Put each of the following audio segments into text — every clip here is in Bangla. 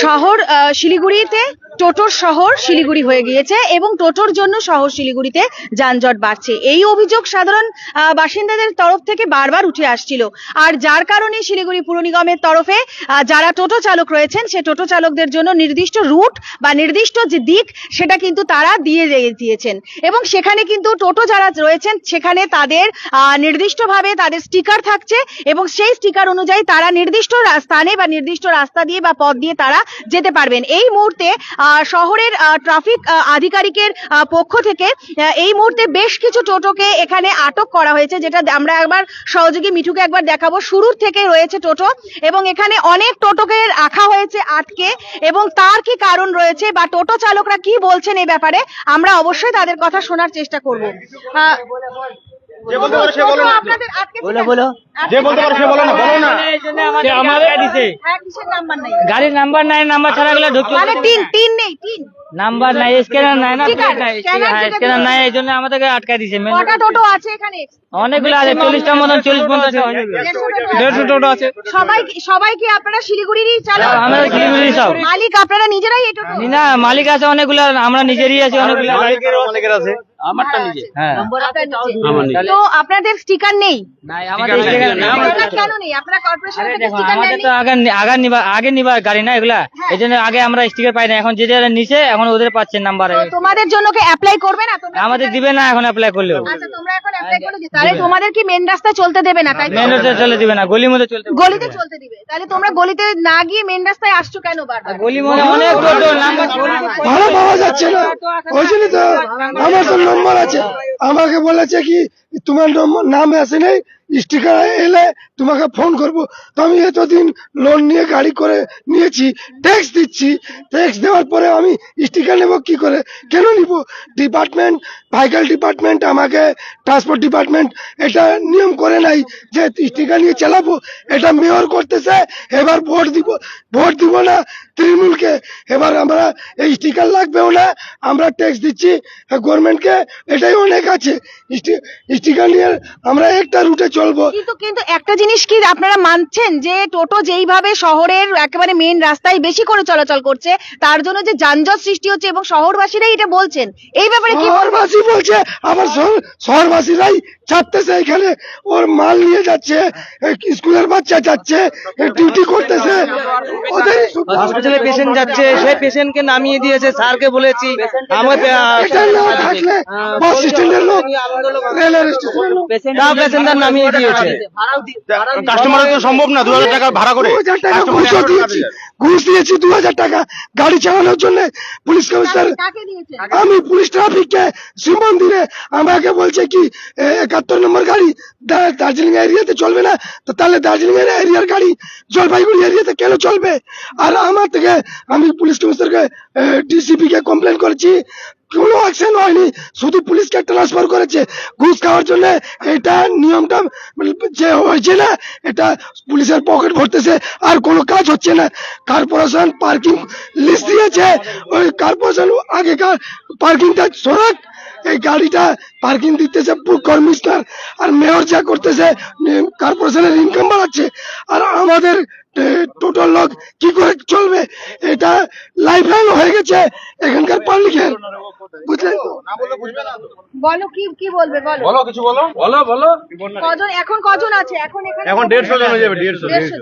শহর শিলিগুড়িতে টোটোর শহর শিলিগুড়ি হয়ে গিয়েছে এবং টোটোর জন্য শহর শিলিগুড়িতে যানজট বাড়ছে। এই অভিযোগ সাধারণ বাসিন্দাদের তরফ থেকে বারবার উঠে আসছিল। আর যার কারণে শিলিগুড়ি পুর নিগমের তরফে যারা টোটো চালক রয়েছেন সে টোটো চালকদের জন্য নির্দিষ্ট রুট বা নির্দিষ্ট যে দিক সেটা কিন্তু তারা দিয়ে দিয়ে- দিয়েছেন। এবং সেখানে কিন্তু টোটো যারা রয়েছেন সেখানে তাদের নির্দিষ্টভাবে তাদের স্টিকার থাকছে এবং সেই স্টিকার অনুযায়ী তারা নির্দিষ্ট স্থানে বা নির্দিষ্ট রাস্তা দিয়ে বা পথ দিয়ে তারা যেতে পারবেন। এই মুহূর্তে শহরের ট্রাফিক আধিকারিকের পক্ষ থেকে এই মুহূর্তে বেশ কিছু টোটোকে এখানে আটক করা হয়েছে, যেটা আমরা একবার সহযোগী মিঠুকে একবার দেখাবো। শুরুর থেকে রয়েছে টোটো এবং এখানে অনেক টোটোকে রাখা হয়েছে আটকে এবং তার কি কারণ রয়েছে বা টোটো চালকরা কি বলছেন এই ব্যাপারে আমরা অবশ্যই তাদের কথা শোনার চেষ্টা করব। যে বলতে পারে সে বলো না। বলো বলো। যে বলতে পারে সে বলো না। বলো না। সে আমাদের দিছে। হ্যাঁ, কিসের নাম্বার নাই? গাড়ির নাম্বার নাই নাম্বার ছাড়া গেলে ঢুকতে মানে তিন তিন নেই তিন। নাম্বার নাই স্ক্যানার নাই না হ্যাঁ স্ক্যানার নাই এই জন্য আমাদেরকে আটকাই দিছে। কটা টোটো আছে এখানে? অনেকগুলো আছে চল্লিশটা মতন চল্লিশ পঞ্চাশ দেড়শো টোটো আছে। সবাই সবাই কি আপনারা শিলিগুড়িরই চালক আমরা শিলিগুড়ি সব। মালিক আপনারা নিজেরাই এই টোটো না মালিক আছে অনেকগুলো আমরা নিজেরই আছি অনেকগুলো। মালিকের আছে। আমারটা নিজে হ্যাঁ। তো আপনাদের স্টিকার নেই? নাই আমাদের sticker নাই। আপনারা কেন নেই? আপনারা কর্পোরেশন থেকে দেখো স্টিকার আমাদের তো আগে আগে নিবা আগে নিবার গাড়ি না এগুলা? এই জন্য আগে আমরা স্টিকার পাই না। এখন যে যারা নিচে এখন ওদের পাচ্ছেন নাম্বার তোমাদের জন্য কি অ্যাপ্লাই করবে না? তোমরা আমাদের দিবে না এখন অ্যাপ্লাই করলেও। আচ্ছা তোমরা এখন অ্যাপ্লাই করে দিও তাহলে তোমাদের কি মেন রাস্তায় চলতে দেবে না? তাই মেন রোডে চলে দিবে না গলির মধ্যে চলতে গলিতে চলতে দিবে। তাহলে তোমরা গলিতে না গিয়ে মেন রাস্তায় আসছো কেন বারবার? গলির মধ্যে অনেক টোটো নাম্বার ভালো পাওয়া যাচ্ছে না। ওই জন্য তো আমার তো নম্বর আমাকে বলেছে কি তোমার নম্বর নাম আসে নেই স্টিকার এলে তোমাকে ফোন করব। তো আমি এতদিন লোন নিয়ে গাড়ি করে নিয়েছি ট্যাক্স দিচ্ছি। ট্যাক্স দেওয়ার পরে আমি স্টিকার নেব কি করে? কেন নিব? ডিপার্টমেন্ট ভাইকাল ডিপার্টমেন্ট আমাকে ট্রান্সপোর্ট ডিপার্টমেন্ট এটা নিয়ম করে নাই যে স্টিকার নিয়ে চালাবো। এটা মেয়র করতেছে, এবার ভোট দিব। ভোট দিব না, তৃণমূলকে। এবার আমরা এই স্টিকার লাগবেও না, আমরা ট্যাক্স দিচ্ছি গভর্নমেন্টকে এটাই অনেক আছে। স্টিকার নিয়ে আমরা একটা রুটে চলবো কিন্তু কিন্তু একটা জিনিস কি আপনারা মানছেন যে টোটো যেইভাবে শহরের একেবারে মেন রাস্তায় বেশি করে চলাচল করছে তার জন্য যে যানজট সৃষ্টি হচ্ছে এবং শহরবাসীরাই এটা বলছেন? এই ব্যাপারে কি শহরবাসী বলছে আমার শহর- শহরবাসীরাই চাপতেছে এখানে ওর মাল নিয়ে যাচ্ছে স্কুলের বাচ্চা যাচ্ছে ডিউটি করতেছে। ওদের হসপিটালে পেশেন্ট যাচ্ছে সেই পেশেন্টকে নামিয়ে দিয়েছে স্যারকে বলেছি আমার থাকলে বাস স্ট্যান্ডের লোক রেলের স্টেশনের লোক। তাও নামিয়ে দিয়েছে। কাস্টমারের তো সম্ভব না দু হাজার টাকা ভাড়া করে। ঘুষও দিয়েছি। ঘুষ দিয়েছি দু হাজার টাকা। গাড়ি চালানোর জন্য পুলিশ কমিশনার কাকে আমি পুলিশ ট্রাফিককে শিব মন্দিরে আমাকে বলছে কি একাত্তর নম্বর গাড়ি দার্জিলিং এরিয়াতে চলবে না তো তাহলে দার্জিলিং এরিয়ার গাড়ি জলপাইগুড়ি এরিয়াতে কেন চলবে? আর আমার থেকে আমি পুলিশ কমিশনারকে ডিসিপি কে কমপ্লেন করেছি। কোনো অ্যাকশন হয়নি। শুধু পুলিশকে ট্রান্সফার করেছে। ঘুষ খাওয়ার জন্য এটা নিয়মটা যে হয়েছে না, এটা পুলিশের পকেট ভরতেছে। আর কোনো কাজ হচ্ছে না। কর্পোরেশন পার্কিং লিস্ট দিয়েছে। ওই কর্পোরেশন আগেকার পার্কিংটা সরাক। এই গাড়িটা পার্কিং দিতেছে কমিশনার আর মেয়র যা করতেছে কর্পোরেশনের ইনকাম বাড়াচ্ছে। আর আমাদের টোটাল লোক কি করে চলবে? এটা লাইফ লাইন হয়ে গেছে এখানকার পাবলিকের বুঝলেন? বলো কি কি বলবে বলো। বলো কিছু বলো? বলো বলো। কজন এখন কজন আছে? এখন এখানে এখন দেড়শো জন হয়ে যাবে দেড়শো দেড়শো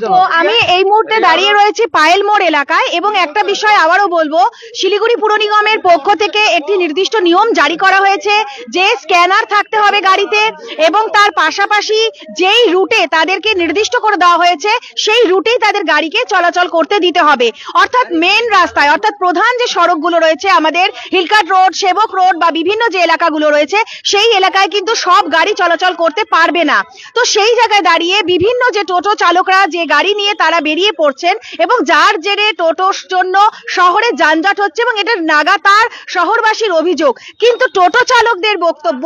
জন। তো আমি এই মুহূর্তে দাঁড়িয়ে রয়েছি পায়েল মোড় এলাকায় এবং একটা বিষয় আবারও বলব শিলিগুড়ি পুর নিগমের পক্ষ থেকে একটি নির্দিষ্ট নিয়ম জারি করা হয়েছে যে স্ক্যানার থাকতে হবে গাড়িতে এবং তার পাশাপাশি যেই রুটে তাদেরকে নির্দিষ্ট করে দেওয়া হয়েছে সেই রুটেই তাদের গাড়িকে চলাচল করতে দিতে হবে। অর্থাৎ মেন রাস্তায়, অর্থাৎ প্রধান যে সড়কগুলো রয়েছে, আমাদের হিলকাট রোড সেবক রোড বা বিভিন্ন যে এলাকাগুলো রয়েছে, সেই এলাকায় কিন্তু সব গাড়ি চলাচল করতে পারবে না। তো সেই জায়গায় দাঁড়িয়ে বিভিন্ন যে টোটো চালকরা যে গাড়ি নিয়ে তারা বেরিয়ে পড়ছেন এবং যার জেরে টোটোর জন্য শহরে যানজট হচ্ছে এবং এটা নাগাতার শহরবাসীর অভিযোগ। কিন্তু টোটো চালকদের বক্তব্য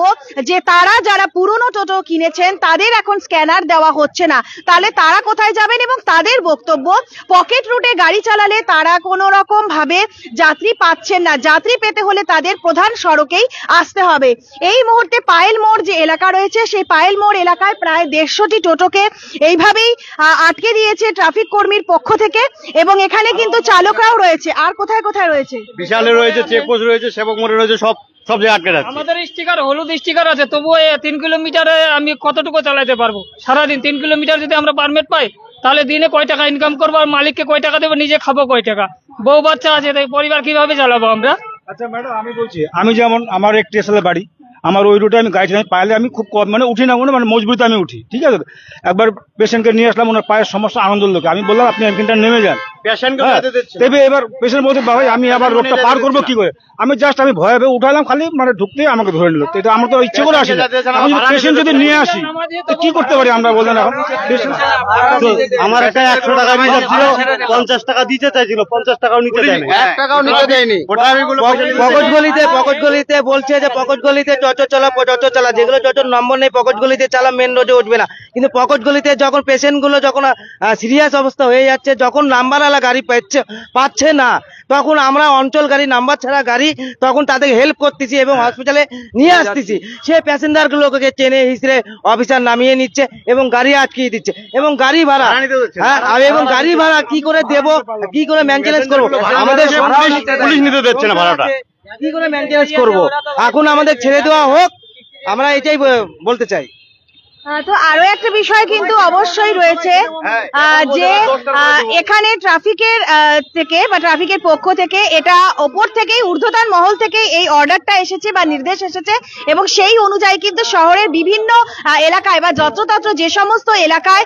যে তারা যারা পুরনো টোটো কিনেছেন, তাদের এখন স্ক্যানার দেওয়া হচ্ছে না। তাহলে তারা কোথায় যাবেন এবং তাদের বক্তব্য পকেট রুটে গাড়ি চালালে তারা কোনো রকম ভাবে যাত্রী পাচ্ছেন না। যাত্রী পেতে হলে তাদের প্রধান সড়কেই আসতে হবে। এই মুহূর্তে পায়েল মোড় যে এলাকা রয়েছে সেই পায়েল মোড় এলাকায় প্রায় দেড়শোটি টোটোকে এইভাবেই আটকে দিয়েছে ট্রাফিক কর্মীর পক্ষ থেকে এবং এখানে কিন্তু চালকরাও রয়েছে। আর কোথায় কোথায় রয়েছে? বিশালে রয়েছে চেকপোস্ট রয়েছে সেবক মোড়ে রয়েছে সব সব জায়গায় আটকে যাচ্ছে আমাদের স্টিকার হলুদ স্টিকার আছে তবুও তিন কিলোমিটারে আমি কতটুকু চালাতে পারব? সারাদিন তিন কিলোমিটার যদি আমরা পারমিট পাই তাহলে দিনে কয় টাকা ইনকাম করব আর মালিককে কয় টাকা দেবো? নিজে খাব কয় টাকা? বউ বাচ্চা আছে, তাই পরিবার কীভাবে চালাবো আমরা? আচ্ছা ম্যাডাম, আমি বলছি, আমি যেমন, আমার একটি আসলে বাড়ি, আমার ওই রুটে আমি গাড়ি পাইলে আমি খুব কম মানে উঠি না কোনো মানে মজবুরিতে আমি উঠি, ঠিক আছে? একবার পেশেন্টকে নিয়ে আসলাম, ওনার পায়ের সমস্যা আনন্দ লোকে। আমি বললাম, আপনি এখানটা নেমে যান। তবে এবার পেশেন্ট বলতে ভাই আমি আবার রোডটা পার করব কি করে? আমি জাস্ট আমি ভয়ে ভয়ে উঠালাম খালি মানে ঢুকতে আমাকে ধরে নিল। এটা আমার তো ইচ্ছে করে আসি আমি পেশেন্ট যদি নিয়ে আসি তো কি করতে পারি আমরা বললেন এখন? আমার একটা একশো টাকা রিজার্ভ ছিল পঞ্চাশ টাকা দিতে চাইছিল পঞ্চাশ টাকাও নিতে দেয়নি। পকট গলিতে পকট গলিতে বলছে যে পকট গলিতে টোটো চালা টোটো চালা যেগুলো টোটোর নম্বর নেই পকট গলিতে চালা মেন রোডে উঠবে না। কিন্তু পকট গলিতে যখন পেশেন্টগুলো যখন সিরিয়াস অবস্থা হয়ে যাচ্ছে যখন নাম্বারওয়ালা গাড়ি পাচ্ছে পাচ্ছে না। তখন আমরা অঞ্চল গাড়ি নাম্বার ছাড়া গাড়ি তখন তাদের হেল্প করতেছি এবং হসপিটালে নিয়ে আসতেছি। সে প্যাসেঞ্জার গুলোকে চেনে হিসেবে অফিসার নামিয়ে নিচ্ছে এবং গাড়ি আটকিয়ে দিচ্ছে এবং গাড়ি ভাড়া। হ্যাঁ এবং গাড়ি ভাড়া কি করে দেব কি করে মেনটেনেন্স করব? আমাদের পুলিশ নিতে দিচ্ছে না ভাড়াটা। কি করে মেনটেনেন্স করব? এখন আমাদের ছেড়ে দেওয়া হোক আমরা এটাই বলতে চাই। তো আরও একটা বিষয় কিন্তু অবশ্যই রয়েছে যে এখানে ট্রাফিকের থেকে বা ট্রাফিকের পক্ষ থেকে এটা ওপর থেকেই ঊর্ধ্বতন মহল থেকে এই অর্ডারটা এসেছে বা নির্দেশ এসেছে এবং সেই অনুযায়ী কিন্তু শহরের বিভিন্ন এলাকায় বা যত্রতত্র যে সমস্ত এলাকায়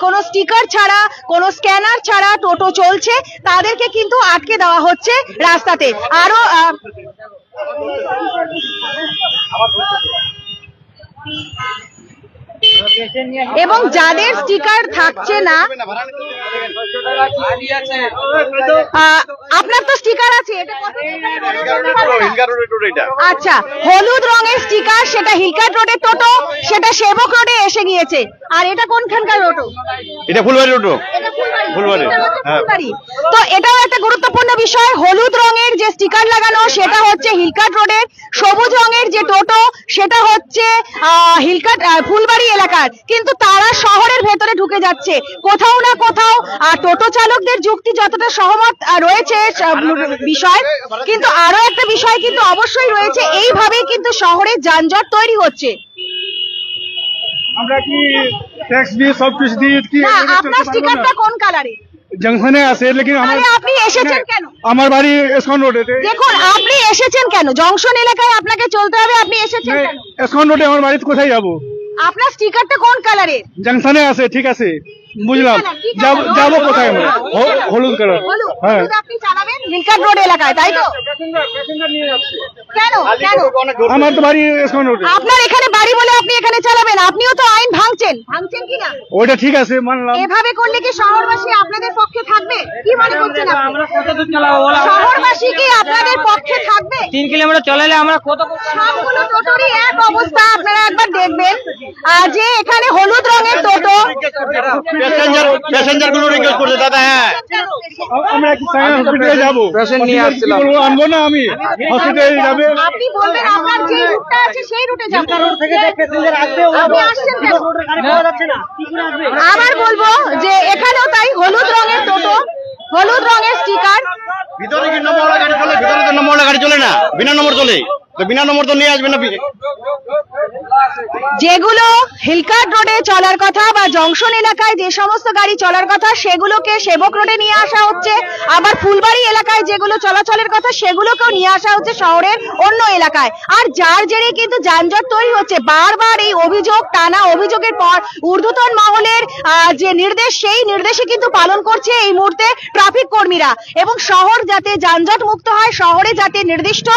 কোনো স্টিকার ছাড়া কোনো স্ক্যানার ছাড়া টোটো চলছে তাদেরকে কিন্তু আটকে দেওয়া হচ্ছে রাস্তাতে। আরও আহ, এবং যাদের স্টিকার থাকছে না আপনার তো স্টিকার আছে আচ্ছা হলুদ রঙের স্টিকার সেটা হিলকাট রোডের টোটো সেটা সেবক রোডে এসে গিয়েছে। আর এটা কোনখানকার টোটো? এটা ফুলবাড়ি টোটো। এটা ফুলবাড়ি। হ্যাঁ। তো এটাও একটা গুরুত্বপূর্ণ বিষয় হলুদ রঙের যে স্টিকার লাগানো সেটা হচ্ছে হিলকাট রোডের সবুজ রঙের যে টোটো সেটা হচ্ছে আহ, হিলকাট আহ, ফুলবাড়ি এলাকার। কিন্তু তারা শহরের ভেতরে ঢুকে যাচ্ছে। কোথাও না কোথাও টোটো চালকদের যুক্তি যতটা সহমত রয়েছে বিষয় কিন্তু আরও একটা বিষয় কিন্তু অবশ্যই রয়েছে এইভাবেই কিন্তু শহরে যানজট তৈরি হচ্ছে। আমরা কি ট্যাক্স দিয়ে সব কিছু দিয়ে কি না আপনার স্টিকারটা কোন কালারের জংশনে আছে লেকিন আমার আপনি এসেছেন কেন? আমার বাড়ি এসকন রোডে দেখুন আপনি এসেছেন কেন? জংশন এলাকায় আপনাকে চলতে হবে আপনি এসেছেন কেন? এসকন রোডে আমার বাড়িতে কোথায় যাব? আপনার স্টিকারটা কোন কালারের জংশনে আছে ঠিক আছে। বুঝলাম। যাব যাব কোথায় আমরা? হলুদ কালার হ্যাঁ। আপনি চালাবেন রোড এলাকায় তাই তো? কেন? কেন? আমার তো বাড়ি আপনার এখানে বাড়ি বলে আপনি এখানে চালাবেন আপনিও তো আইন ভাঙছেন। ভাঙছেন কি না? ঠিক আছে মানলাম। এভাবে করলে কি শহরবাসী আপনাদের পক্ষে থাকবে? কি মনে করছেন আমরা কত দূর চালাবো বলো? শহরবাসী কি আপনাদের পক্ষে থাকবে? তিন কিলোমিটার চলালে আমরা কত সবগুলো টোটোরই এক অবস্থা আপনারা একবার দেখবেন। আর যে এখানে হলুদ রঙের টোটো প্যাসেঞ্জার প্যাসেঞ্জারগুলো রিকোয়েস্ট করছে দাদা হ্যাঁ। আমরা কি সাইন হসপিটালে যাব। পেশেন্ট নিয়ে আসছিলাম। আনব না আমি? হসপিটালে যাবে? আপনি বলবেন আপনার যে রুটটা আছে সেই রুটে যাবেন আপনি আসছেন কেন? আবার বলব যে এখানেও তাই হলুদ রঙের টোটো হলুদ রঙের স্টিকার ভিতরে কি নম্বর গাড়ি চলে? ভিতরে তো নম্বর গাড়ি চলে না। বিনা নম্বর চলে। যেগুলো হিলকাট রোডে চলার কথা বা জংশন এলাকায় যে সমস্ত গাড়ি চলার কথা, সেগুলোকে সেবক রোডে নিয়ে আসা হচ্ছে। আবার ফুলবাড়ি এলাকায় যেগুলো চলাচলের কথা, সেগুলোকেও নিয়ে আসা হচ্ছে শহরের অন্য এলাকায়। আর যার জেরে কিন্তু যানজট তৈরি হচ্ছে। বারবার এই অভিযোগ, টানা অভিযোগের পর ঊর্ধ্বতন মহলের যে নির্দেশ, সেই নির্দেশে কিন্তু পালন করছে এই মুহূর্তে ট্রাফিক কর্মীরা। এবং শহর যাতে যানজট মুক্ত হয়, শহরে যাতে নির্দিষ্ট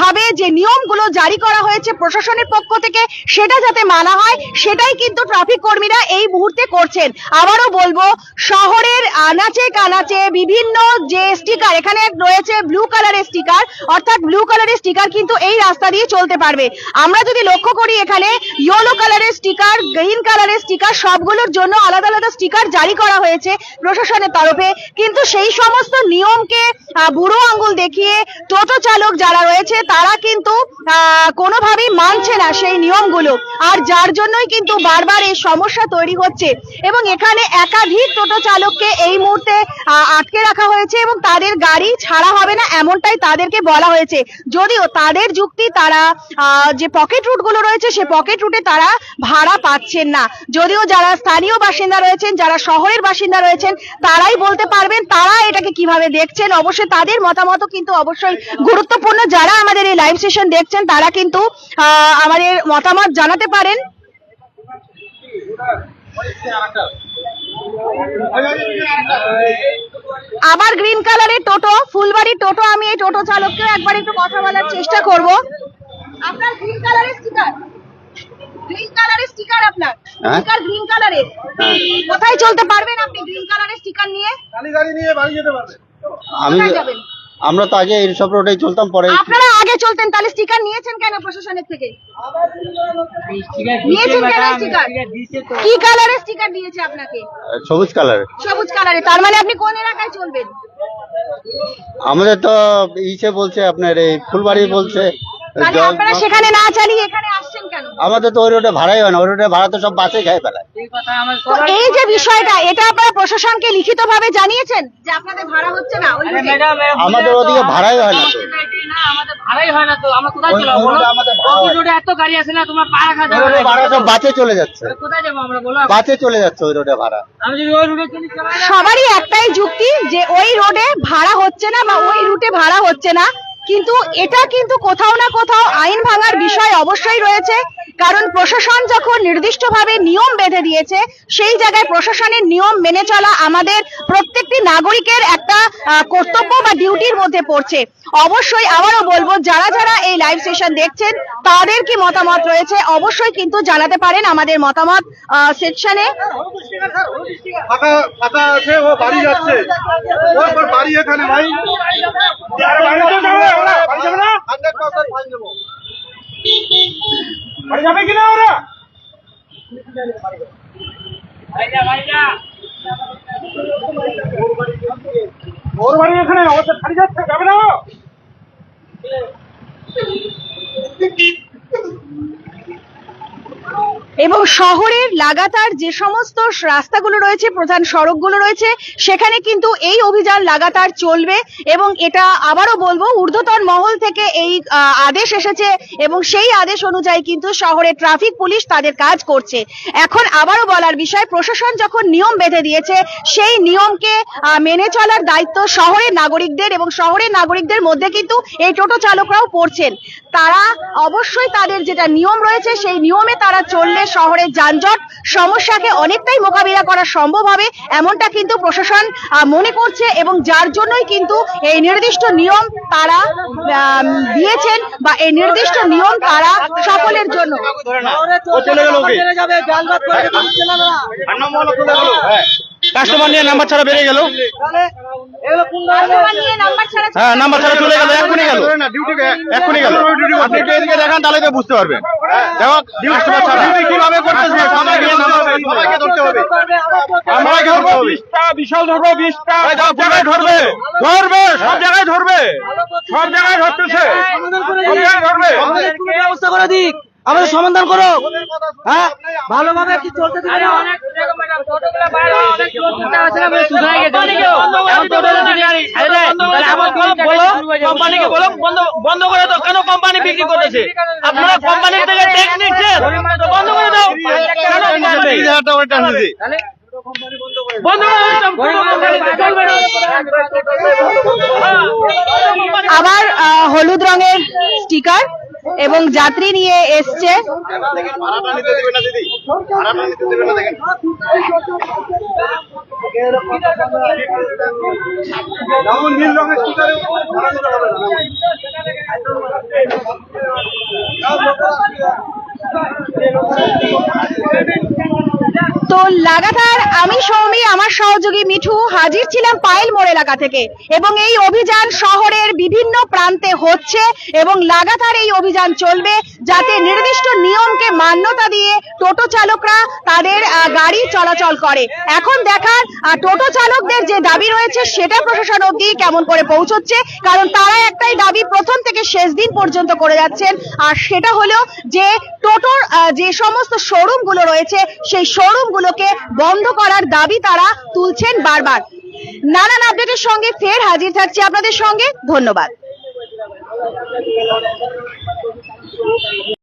ভাবে যে নিয়মগুলো জারি করা হয়েছে প্রশাসনের পক্ষ থেকে, সেটা যাতে মানা হয়, সেটাই কিন্তু ট্রাফিক কর্মীরা এই মুহূর্তে করছেন। আবারও বলব, শহরের আনাচে কানাচে বিভিন্ন যে স্টিকার এখানে রয়েছে ব্লু কালারের স্টিকার অর্থাৎ ব্লু কালারের স্টিকার কিন্তু এই রাস্তা দিয়ে চলতে পারবে। আমরা যদি লক্ষ্য করি এখানে ইয়েলো কালারের স্টিকার গ্রিন কালারের স্টিকার সবগুলোর জন্য আলাদা আলাদা স্টিকার জারি করা হয়েছে প্রশাসনের তরফে। কিন্তু সেই সমস্ত নিয়মকে বুড়ো আঙ্গুল দেখিয়ে টোটো চালক যারা রয়েছে, তারা কিন্তু আহ, কোনোভাবেই মানছে না সেই নিয়মগুলো। আর যার জন্যই কিন্তু বারবার এই সমস্যা তৈরি হচ্ছে। এবং এখানে একাধিক টোটো চালককে এই মুহূর্তে আটকে রাখা হয়েছে এবং তাদের গাড়ি ছাড়া হবে না এমনটাই তাদেরকে বলা হয়েছে। যদিও তাদের যুক্তি তারা যে পকেট রুটগুলো রয়েছে সে পকেট রুটে তারা ভাড়া পাচ্ছেন না। যদিও যারা স্থানীয় বাসিন্দা রয়েছেন যারা শহরের বাসিন্দা রয়েছেন তারাই বলতে পারবেন তারা এটাকে কীভাবে দেখছেন। অবশ্যই তাদের মতামত কিন্তু অবশ্যই গুরুত্বপূর্ণ। যারা আমাদের এই লাইভ সেশন দেখছেন তারা কিন্তু আমাদের মতামত জানাতে পারেন। আবার গ্রিন কালারের টোটো ফুলবাড়ি টোটো আমি এই টোটো চালককেও একবার একটু কথা বলার চেষ্টা করব। আপনার গ্রিন কালারের স্টিকার গ্রিন কালারের স্টিকার আপনার? স্টিকার গ্রিন কালারের কোথায় চলতে পারবেন আপনি গ্রিন কালারের স্টিকার নিয়ে? আমি কোথায় যাবেন? আমরা তো আগে এইসব রোডেই চলতাম পরে আপনারা আগে চলতেন তাহলে স্টিকার নিয়েছেন কেন প্রশাসনের থেকে? নিয়েছেন কেন স্টিকার কি কালারের স্টিকার দিয়েছে আপনাকে? সবুজ কালার সবুজ কালারে তার মানে আপনি কোন এলাকায় চলবেন? আমাদের তো ইসে বলছে আপনার এই ফুলবাড়ি বলছে আপনারা সেখানে না চালিয়ে এখানে আমাদের তো ওই রোডে ভাড়াই হয় না ওই রোডে ভাড়া তো সব বাসে খাই ফেলায়। তো এই যে বিষয়টা এটা আপনারা প্রশাসনকে লিখিত ভাবে জানিয়েছেন যে আপনাদের ভাড়া হচ্ছে না? ওই রুটে? আমাদের ওদিকে ভাড়াই হয় না। তো আমাদের ভাড়াই হয় না তো আমরা কোথায় ওই- চলাবো ওই রোডে আমাদের ভাড়া হয়। না। রোডে এত গাড়ি আছে না তোমার পাড়া খাতে ওই রোডে ভাড়া সব বাসে চলে যাচ্ছে। কোথায় যাব আমরা বলো? বাসে চলে যাচ্ছে ওই রোডে ভাড়া। আমি যদি ওই রুটে চলি চালাই না সবারই একটাই যুক্তি যে ওই রোডে ভাড়া হচ্ছে না বা ওই রুটে ভাড়া হচ্ছে না। কিন্তু এটা কিন্তু কোথাও না কোথাও আইন ভাঙার বিষয় অবশ্যই রয়েছে। কারণ প্রশাসন যখন নির্দিষ্টভাবে নিয়ম বেঁধে দিয়েছে সেই জায়গায় প্রশাসনের নিয়ম মেনে চলা আমাদের প্রত্যেকটি নাগরিকের একটা কর্তব্য বা ডিউটির মধ্যে পড়ছে। অবশ্যই আবারও বলব যারা যারা এই লাইভ সেশন দেখছেন তাদের কি মতামত রয়েছে? অবশ্যই কিন্তু জানাতে পারেন আমাদের মতামত সেকশনে। বাড়ি যাচ্ছে। বাড়ি এখানে ভাই। বাড়ি যাবে বাড়ি বাড়ি কিনা ওরা? ওর বাড়ি এখানে আমাদের ছাড়ি যাচ্ছে যাবে না ও? এবং শহরের লাগাতার যে সমস্ত রাস্তাগুলো রয়েছে, প্রধান সড়কগুলো রয়েছে, সেখানে কিন্তু এই অভিযান লাগাতার চলবে এবং এটা আবারও বলব, ঊর্ধ্বতন মহল থেকে এই আদেশ এসেছে এবং সেই আদেশ অনুযায়ী কিন্তু শহরের ট্রাফিক পুলিশ তাদের কাজ করছে। এখন আবারও বলার বিষয়, প্রশাসন যখন নিয়ম বেঁধে দিয়েছে, সেই নিয়মকে মেনে চলার দায়িত্ব শহরের নাগরিকদের এবং শহরের নাগরিকদের মধ্যে কিন্তু এই টোটো চালকরাও পড়ছেন। তারা অবশ্যই তাদের যেটা নিয়ম রয়েছে, সেই নিয়মে তারা চললে শহরের যানজট সমস্যাকে অনেকটাই মোকাবিলা করা সম্ভব হবে এমনটা কিন্তু প্রশাসন আহ, মনে করছে এবং যার জন্যই কিন্তু এই নির্দিষ্ট নিয়ম তারা দিয়েছেন বা এই নির্দিষ্ট নিয়ম তারা সকলের জন্য। যাবে হ্যাঁ কাস্টমার নিয়ে নাম্বার ছাড়া বেরিয়ে গেল। হ্যাঁ নাম্বার ছাড়া চলে গেল এক্ষুনি গেল। এক্ষুনি গেল। আপনি একটু এদিকে দেখান তাহলে তো বুঝতে পারবেন। কাস্টমার ছাড়া। কীভাবে করতেছে? সবাইকে সবাইকে ধরতে হবে। আমরা ধরবো বিশটা বিশাল ধরবো বিশটা। সব জায়গায় ধরবে। ধরবে। সব জায়গায় ধরবে। সব জায়গায় ধরতেছে। সব জায়গায় ধরবে। ব্যবস্থা করে দিক। আমাদের সমাধান করো হ্যাঁ ভালোভাবে কি চলতে দিবে কোম্পানিকে বলো বন্ধ করে দাও কেন কোম্পানি বিক্রি করতেছে আপনারা থেকে ট্যাক্স নিচ্ছেন বন্ধ করে দাও আবার হলুদ রঙের স্টিকার এবং যাত্রী নিয়ে এসছে। তো লাগাতার আমি সৌমি, আমার সহযোগী মিঠু হাজির ছিলাম পায়েল মোড় এলাকা থেকে এবং এই অভিযান শহরের বিভিন্ন প্রান্তে হচ্ছে এবং লাগাতার এই অভিযান চলবে যাতে নির্দিষ্ট নিয়মকে মান্যতা দিয়ে টোটো চালকরা তাদের গাড়ি চলাচল করে। এখন দেখার টোটো চালকদের যে দাবি রয়েছে সেটা প্রশাসন অবধি কেমন করে পৌঁছচ্ছে, কারণ তারা একটাই দাবি, প্রথম থেকে শেষ দিন পর্যন্ত করে যাচ্ছেন। আর সেটা হলো যে টোটোর যে সমস্ত শোরুমগুলো রয়েছে, সেই শোরুম গুলোকে বন্ধ করার দাবি তারা তুলছেন বারবার। নানান আপডেটের সঙ্গে ফের হাজির থাকছি আপনাদের সঙ্গে। ধন্যবাদ।